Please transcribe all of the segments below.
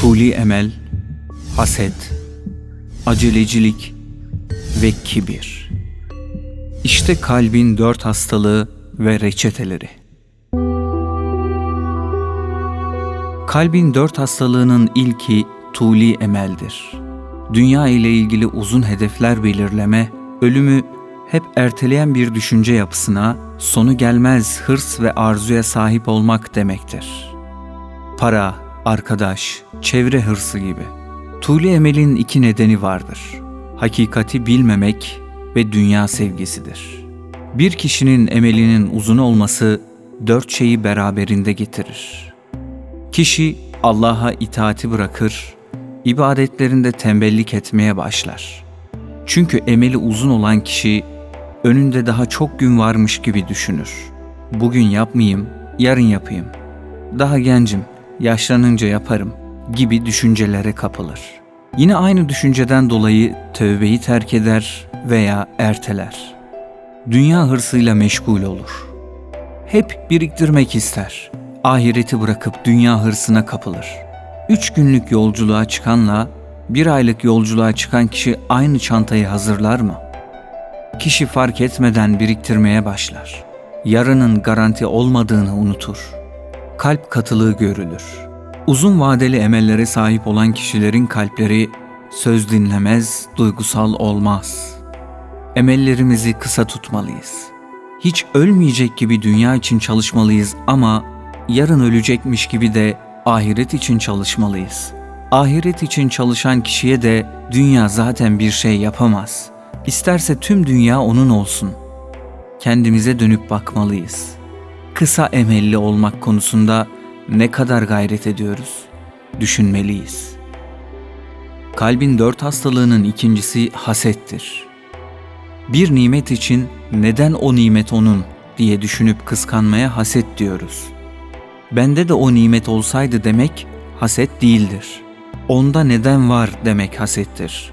Tuli emel, haset, acelecilik ve kibir. İşte kalbin dört hastalığı ve reçeteleri. Kalbin dört hastalığının ilki tuli emeldir. Dünya ile ilgili uzun hedefler belirleme, ölümü hep erteleyen bir düşünce yapısına, sonu gelmez hırs ve arzuya sahip olmak demektir. Para, arkadaş, çevre hırsı gibi. Tuli emelin iki nedeni vardır. Hakikati bilmemek ve dünya sevgisidir. Bir kişinin emelinin uzun olması dört şeyi beraberinde getirir. Kişi Allah'a itaati bırakır, ibadetlerinde tembellik etmeye başlar. Çünkü emeli uzun olan kişi önünde daha çok gün varmış gibi düşünür. Bugün yapmayayım, yarın yapayım. Daha gencim, yaşlanınca yaparım gibi düşüncelere kapılır. Yine aynı düşünceden dolayı tövbeyi terk eder veya erteler. Dünya hırsıyla meşgul olur. Hep biriktirmek ister. Ahireti bırakıp dünya hırsına kapılır. Üç günlük yolculuğa çıkanla bir aylık yolculuğa çıkan kişi aynı çantayı hazırlar mı? Kişi fark etmeden biriktirmeye başlar. Yarının garanti olmadığını unutur. Kalp katılığı görülür. Uzun vadeli emellere sahip olan kişilerin kalpleri söz dinlemez, duygusal olmaz. Emellerimizi kısa tutmalıyız. Hiç ölmeyecek gibi dünya için çalışmalıyız ama yarın ölecekmiş gibi de ahiret için çalışmalıyız. Ahiret için çalışan kişiye de dünya zaten bir şey yapamaz. İsterse tüm dünya onun olsun. Kendimize dönüp bakmalıyız. Kısa emelli olmak konusunda ne kadar gayret ediyoruz? Düşünmeliyiz. Kalbin dört hastalığının ikincisi hasettir. Bir nimet için neden o nimet onun diye düşünüp kıskanmaya haset diyoruz. Bende de o nimet olsaydı demek haset değildir. Onda neden var demek hasettir.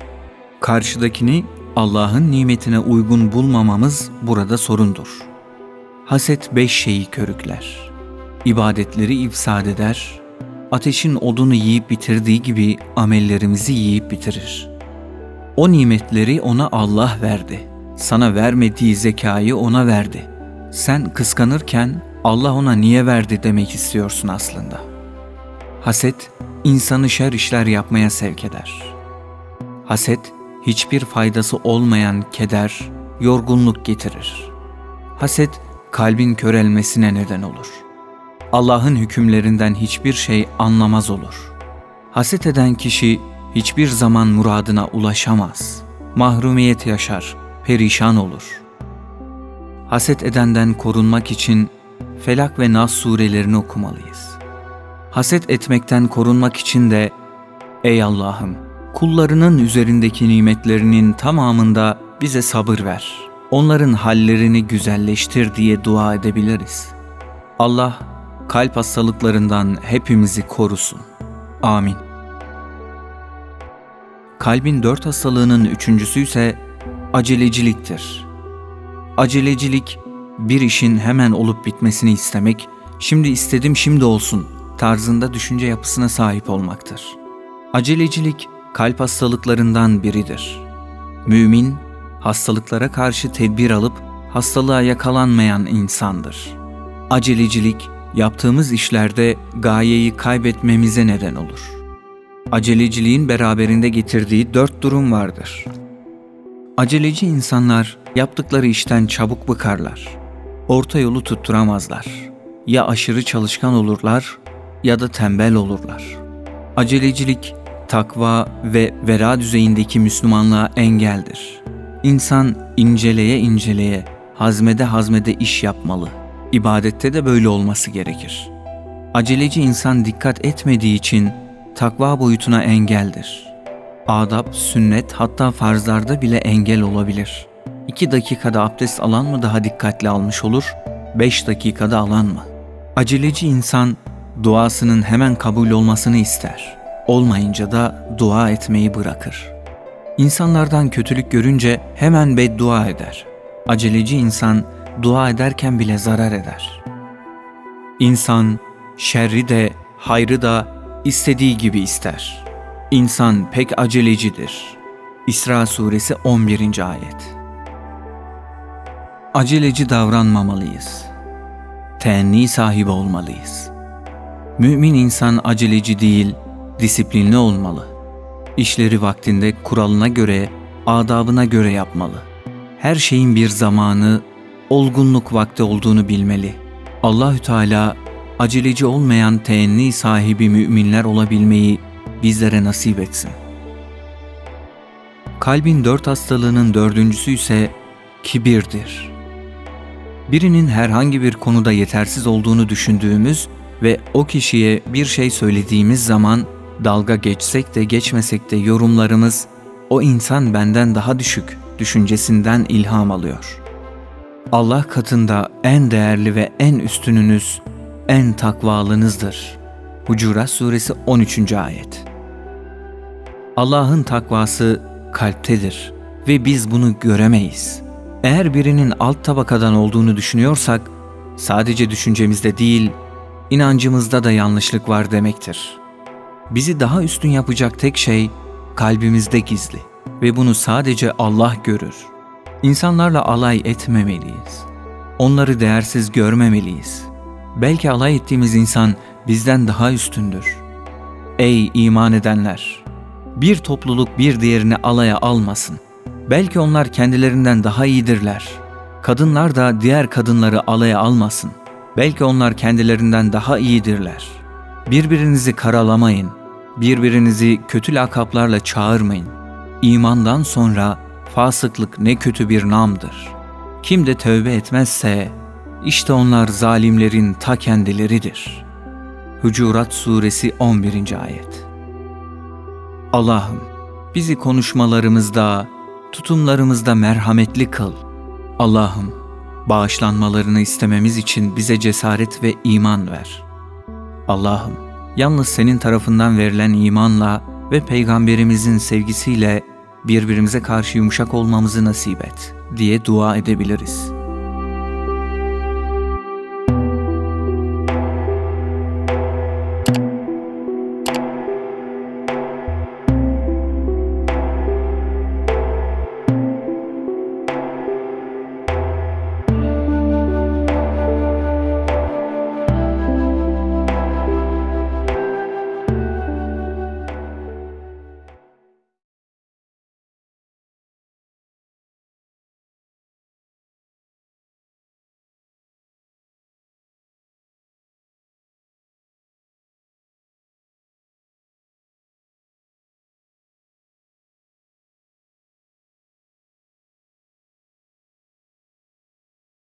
Karşıdakini Allah'ın nimetine uygun bulmamamız burada sorundur. Haset beş şeyi körükler. İbadetleri ifsad eder, ateşin odunu yiyip bitirdiği gibi amellerimizi yiyip bitirir. O nimetleri ona Allah verdi. Sana vermediği zekayı ona verdi. Sen kıskanırken Allah ona niye verdi demek istiyorsun aslında. Haset, insanı şer işler yapmaya sevk eder. Haset, hiçbir faydası olmayan keder, yorgunluk getirir. Haset, kalbin körelmesine neden olur. Allah'ın hükümlerinden hiçbir şey anlamaz olur. Haset eden kişi hiçbir zaman muradına ulaşamaz. Mahrumiyet yaşar, perişan olur. Haset edenden korunmak için Felak ve Nas surelerini okumalıyız. Haset etmekten korunmak için de Ey Allah'ım kullarının üzerindeki nimetlerinin tamamında bize sabır ver. Onların hallerini güzelleştir diye dua edebiliriz. Allah kalp hastalıklarından hepimizi korusun. Amin. Kalbin dört hastalığının üçüncüsü ise aceleciliktir. Acelecilik, bir işin hemen olup bitmesini istemek, şimdi istedim şimdi olsun tarzında düşünce yapısına sahip olmaktır. Acelecilik, kalp hastalıklarından biridir. Mümin, hastalıklara karşı tedbir alıp hastalığa yakalanmayan insandır. Acelecilik, yaptığımız işlerde gayeyi kaybetmemize neden olur. Aceleciliğin beraberinde getirdiği dört durum vardır. Aceleci insanlar yaptıkları işten çabuk bıkarlar. Orta yolu tutturamazlar. Ya aşırı çalışkan olurlar ya da tembel olurlar. Acelecilik, takva ve vera düzeyindeki Müslümanlığa engeldir. İnsan inceleye inceleye, hazmede hazmede iş yapmalı. İbadette de böyle olması gerekir. Aceleci insan dikkat etmediği için takva boyutuna engeldir. Adap, sünnet hatta farzlarda bile engel olabilir. 2 dakikada abdest alan mı daha dikkatli almış olur, 5 dakikada alan mı? Aceleci insan duasının hemen kabul olmasını ister. Olmayınca da dua etmeyi bırakır. İnsanlardan kötülük görünce hemen beddua eder. Aceleci insan dua ederken bile zarar eder. İnsan şerri de hayrı da istediği gibi ister. İnsan pek acelecidir. İsra suresi 11. ayet. Aceleci davranmamalıyız. Teenni sahibi olmalıyız. Mümin insan aceleci değil, disiplinli olmalı. İşleri vaktinde kuralına göre, adabına göre yapmalı. Her şeyin bir zamanı, olgunluk vakti olduğunu bilmeli. Allahü Teala aceleci olmayan teenni sahibi müminler olabilmeyi bizlere nasip etsin. Kalbin dört hastalığının dördüncüsü ise kibirdir. Birinin herhangi bir konuda yetersiz olduğunu düşündüğümüz ve o kişiye bir şey söylediğimiz zaman dalga geçsek de geçmesek de yorumlarımız o insan benden daha düşük düşüncesinden ilham alıyor. Allah katında en değerli ve en üstününüz, en takvalınızdır. Hucurat Suresi 13. Ayet Allah'ın takvası kalptedir ve biz bunu göremeyiz. Eğer birinin alt tabakadan olduğunu düşünüyorsak, sadece düşüncemizde değil, inancımızda da yanlışlık var demektir. Bizi daha üstün yapacak tek şey kalbimizde gizli ve bunu sadece Allah görür. İnsanlarla alay etmemeliyiz. Onları değersiz görmemeliyiz. Belki alay ettiğimiz insan bizden daha üstündür. Ey iman edenler! Bir topluluk bir diğerini alaya almasın. Belki onlar kendilerinden daha iyidirler. Kadınlar da diğer kadınları alaya almasın. Belki onlar kendilerinden daha iyidirler. Birbirinizi karalamayın. Birbirinizi kötü lakaplarla çağırmayın. İmandan sonra fasıklık ne kötü bir namdır. Kim de tövbe etmezse işte onlar zalimlerin ta kendileridir. Hucurat Suresi 11. Ayet Allah'ım bizi konuşmalarımızda, tutumlarımızda merhametli kıl. Allah'ım bağışlanmalarını istememiz için bize cesaret ve iman ver. Allah'ım yalnız senin tarafından verilen imanla ve peygamberimizin sevgisiyle birbirimize karşı yumuşak olmamızı nasip et diye dua edebiliriz.''